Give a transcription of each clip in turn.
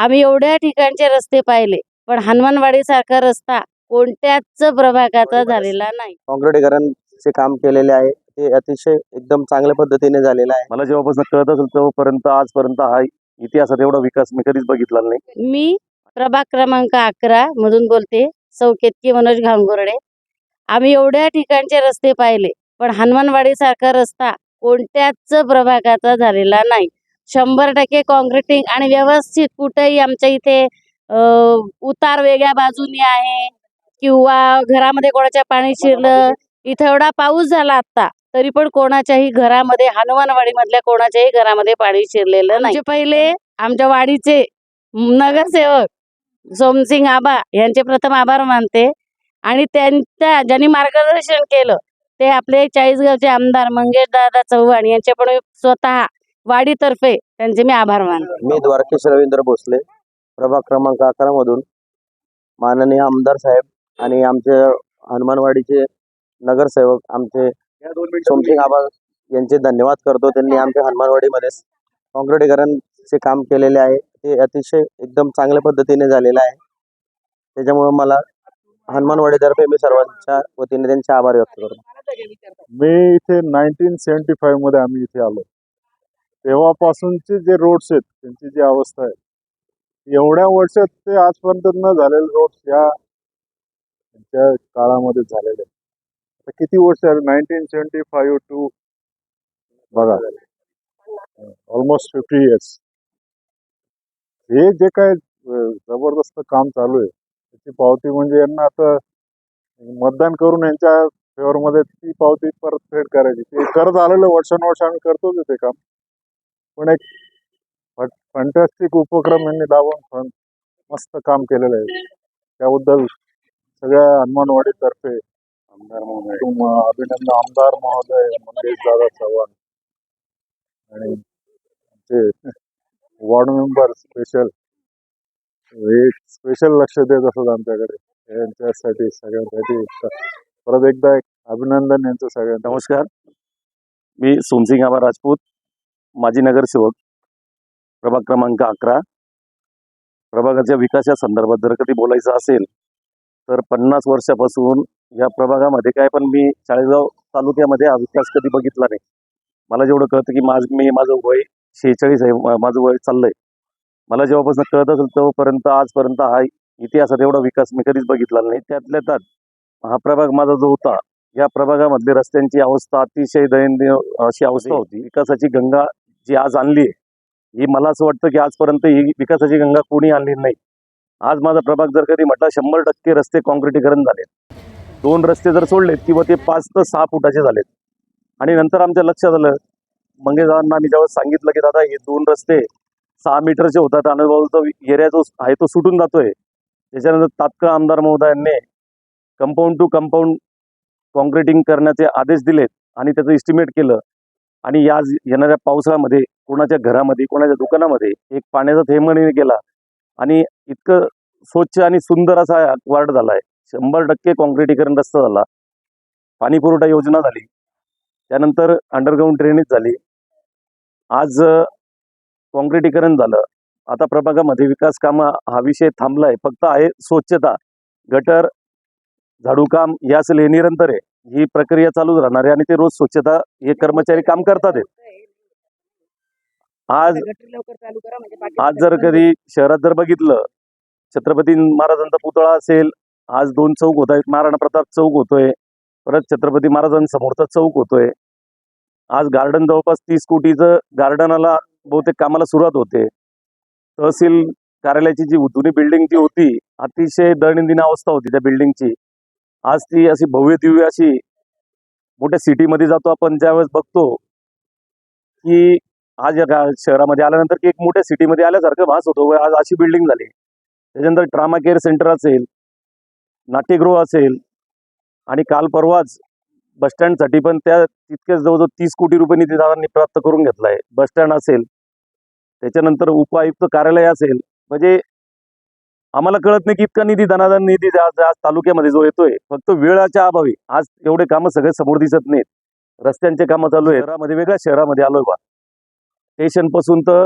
आम्ही एवढ्या ठिकाणचे रस्ते पाहिले पण हनुमानवाडी सारखा रस्ता कोणत्याच प्रभागाचा झालेला नाही. काँक्रिटीकरणचे काम केलेले आहे ते अतिशय एकदम चांगल्या पद्धतीने झालेलं आहे. मला जेव्हापासून कळत असेल तेव्हापर्यंत आजपर्यंत हा इतिहासात एवढा विकास मी कधीच बघितला नाही. मी प्रभाग क्रमांक अकरा मधून बोलते सौ केतकी मनोज घांगुर्डे आम्ही एवढ्या ठिकाणचे रस्ते पाहिले पण हनुमानवाडी सारखा रस्ता कोणत्याच प्रभागाचा झालेला नाही. शंभर टक्के कॉन्क्रिटिंग आणि व्यवस्थित कुठेही आमच्या इथे उतार वेगळ्या बाजूनी आहे किंवा घरामध्ये कोणाच्या पाणी शिरलं इथं एवढा पाऊस झाला आता तरी पण कोणाच्याही घरामध्ये हनुमानवाडी मधल्या कोणाच्याही घरामध्ये पाणी शिरलेलं नाही. पहिले आमच्या वाडीचे नगरसेवक सोमसिंग आबा यांचे प्रथम आभार मानते आणि त्यांच्या ज्यांनी मार्गदर्शन केलं ते आपले चाळीसगावचे आमदार मंगेश दादा चव्हाण यांचे पण स्वतः वाडीतर्फे त्यांचे मी आभार मानते. मी द्वारकेश रवींद्र भोसले प्रभाग क्रमांक अकरा मधून माननीय आमदार साहेब आणि आमचे हनुमानवाडीचे नगरसेवक आमचे सोमसिंग आबा यांचे धन्यवाद करतो. त्यांनी आमच्या हनुमानवाडीमध्ये काँक्रिटीकरणचे काम केलेले आहे. ते अतिशय एकदम चांगल्या पद्धतीने झालेलं आहे. त्याच्यामुळे मला हनुमानवाडीतर्फे मी सर्वांच्या वतीने त्यांचे आभार व्यक्त करतो. मी इथे नाईन्टीन सेवन्टी फाईव्हमध्ये आम्ही इथे आलो. तेव्हापासूनचे जे रोड्स आहेत त्यांची जी अवस्था आहे एवढ्या वर्षात ते आजपर्यंत न झालेले रोड्स या त्यांच्या काळामध्ये झालेले आहेत. किती वर्ष झाले? नाईन्टीन सेवन्टी फाईव्ह टू बघा ऑलमोस्ट फिफ्टी इयर्स हे जे काय जबरदस्त काम चालू आहे त्याची पावती म्हणजे यांना आता मतदान करून यांच्या फेवरमध्ये ती पावती परत फेड करायची. ते करत आलेलं वर्षानुवर्ष आम्ही करतोच ते काम. पण एक फंटॅस्टिक उपक्रम यांनी लावून फन मस्त काम केलेलं आहे. त्याबद्दल सगळ्या हनुमानवाडीतर्फे आमदार महोदय अभिनंदन आमदार महोदय मंगेश दादा चव्हाण आणि आमचे वॉर्ड मेंबर स्पेशल हे स्पेशल लक्ष देत असत आमच्याकडे. यांच्यासाठी सगळ्यांसाठी परत एकदा एक अभिनंदन यांचं सगळ्यांना नमस्कार. मी सोमसिंग आबा राजपूत. माजी नगरसेवक प्रभाग क्रमांक अकरा. प्रभागाच्या विकासा संदर्भात जर कधी बोलायचं असेल तर पन्नास वर्षापासून या प्रभागामध्ये काय पण मी चाळीसगाव तालुक्यामध्ये हा विकास कधी बघितला नाही. मला जेवढं कळतं की माझ मी माझं वय शेहेचाळीस आहे माझं वय चाललंय. मला जेव्हापासून कळत असेल तेव्हापर्यंत आजपर्यंत हा इतिहासात एवढा विकास मी कधीच बघितला नाही. त्यातल्या त्यात हा प्रभाग माझा जो होता या प्रभागामधली रस्त्यांची अवस्था अतिशय दयनीय अशी अवस्था होती. विकासाची गंगा जी आज आणली आहे ही मला असं वाटतं की आजपर्यंत ही विकासाची गंगा कोणी आणली नाही. आज माझा प्रभाग जर कधी म्हटला शंभर टक्के रस्ते कॉन्क्रिटीकरण झाले. दोन रस्ते जर सोडलेत किंवा ते पाच ते सहा फुटाचे झालेत. आणि नंतर आमच्या लक्षात आलं मंगेशदारांना आम्ही जेव्हा सांगितलं की दादा हे दोन रस्ते सहा मीटरचे होतात आणि तो एरिया जो आहे तो सुटून जातोय. त्याच्यानंतर तात्काळ आमदार महोदयांनी कंपाऊंड टू कंपाऊंड कॉन्क्रिटिंग करण्याचे आदेश दिलेत आणि त्याचं इस्टिमेट केलं. आणि या येणाऱ्या पावसाळ्यामध्ये कोणाच्या घरामध्ये कोणाच्या दुकानामध्ये एक पाण्याचा थेंबही गेला. आणि इतकं स्वच्छ आणि सुंदर असा वार्ड झाला आहे शंभर टक्के कॉन्क्रिटीकरण रस्ता झाला. पाणी पुरवठा योजना झाली. त्यानंतर अंडरग्राऊंड ड्रेनेज झाली. आज कॉन्क्रिटीकरण झालं. आता प्रभागामध्ये विकास कामं हा विषय थांबला आहे फक्त आहे स्वच्छता. गटर झाडूकाम यास असेल निरंतर आहे. ही प्रक्रिया चालूच राहणार आहे आणि ते रोज स्वच्छता हे कर्मचारी काम करतात. आज आज जर कधी शहरात जर बघितलं छत्रपती महाराजांचा पुतळा असेल आज दोन चौक होत आहेत. महाराणा प्रताप चौक होतोय परत छत्रपती महाराजांसमोरचा चौक होतोय. आज गार्डन जवळपास तीस कोटीचं गार्डनाला बहुतेक कामाला सुरुवात होते. तहसील कार्यालयाची जी जुनी बिल्डिंग जी होती अतिशय दैनंदिन अवस्था होती त्या बिल्डिंगची आज ती अशी भव्य दिव्य अशी मोठ्या सिटीमध्ये जातो आपण ज्यावेळेस बघतो की आज या शहरामध्ये आल्यानंतर की एक मोठ्या सिटीमध्ये आल्यासारखं भास होतो. आज अशी बिल्डिंग झाली. त्याच्यानंतर ड्रामा केअर सेंटर असेल नाट्यगृह असेल आणि काल परवाच बसस्टँडसाठी पण त्या तितकेच जवळजवळ तीस कोटी रुपये निधी दादांनी प्राप्त करून घेतला आहे बसस्टँड असेल त्याच्यानंतर उपायुक्त कार्यालय असेल. म्हणजे आम्हाला कळत नाही की इतका निधी धनाधन निधी आज आज तालुक्यामध्ये जो येतोय फक्त वेळाच्या अभावी. आज एवढे कामं सगळे समोर दिसत नाहीत. रस्त्यांचे कामं चालू आहे शहरामध्ये वेगळ्या शहरामध्ये आलोय बा. स्टेशनपासून तर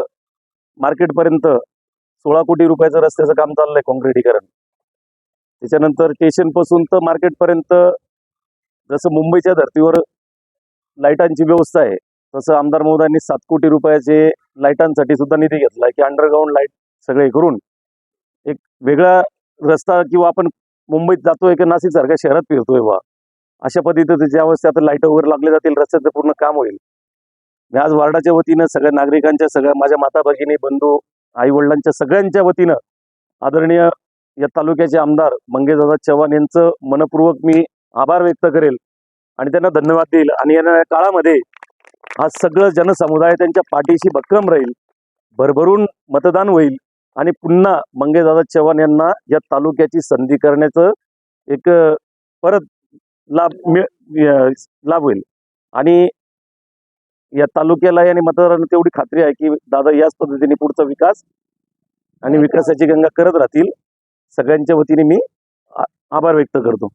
मार्केटपर्यंत सोळा कोटी रुपयाचं रस्त्याचं काम चाललंय काँक्रिटीकरण. त्याच्यानंतर स्टेशनपासून तर मार्केटपर्यंत जसं मुंबईच्या धर्तीवर लाईटांची व्यवस्था आहे तसं आमदार महोदयांनी सात कोटी रुपयाचे लाईटांसाठी सुद्धा निधी घेतलाय. की अंडरग्राऊंड लाइट सगळे करून एक वेगळा रस्ता किंवा आपण मुंबईत जातोय की नाशिक सारख्या शहरात फिरतोय बा. अशा पद्धतीचं ज्या वेळेस आता लाइट वगैरे लागले जातील रस्त्याचं पूर्ण काम होईल. मी आज वार्डाच्या वतीनं सगळ्या नागरिकांच्या सगळ्या माझ्या माता भगिनी बंधू आई वडिलांच्या सगळ्यांच्या वतीनं आदरणीय या तालुक्याचे आमदार मंगेशदादा चव्हाण यांचं मनपूर्वक मी आभार व्यक्त करेल आणि त्यांना धन्यवाद देईल. आणि येणाऱ्या काळामध्ये हा सगळं जनसमुदाय त्यांच्या पाठीशी भक्कम राहील. भरभरून मतदान होईल. आणि पुन्हा मंगेदादा चव्हाण यांना या तालुक्याची संधी करण्याचं एक परत लाभ मिळ लाभ होईल. आणि या तालुक्याला आणि मतदारांना तेवढी खात्री आहे की दादा याच पद्धतीने पुढचा विकास आणि विकासाची गंगा करत राहतील. सगळ्यांच्या वतीने मी आ- आभार व्यक्त करतो.